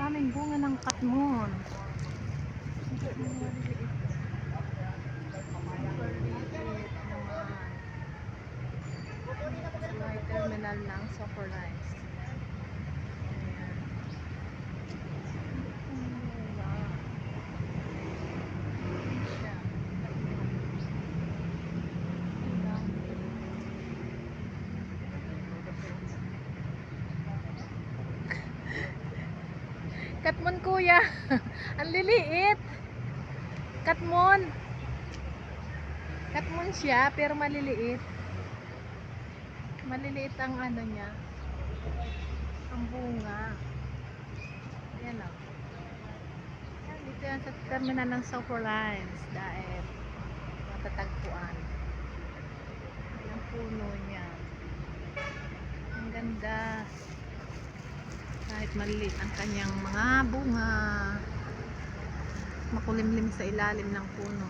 daming bunga ng katmon. May terminal ng Soccer Lines. Ayan. Ayan. Ayan siya. Ang dami. Katmon kuya. Ang liliit. Katmon. Katmon siya pero maliliit. Maliliit ang ano niya. Ang bunga. Ayan o. Ayan, dito yan sa terminal ng Sopo Lines. Dahil matatagpuan. Ayan ang puno niya. Ang ganda. Kahit maliit ang kanyang mga bunga. Makulimlim sa ilalim ng puno.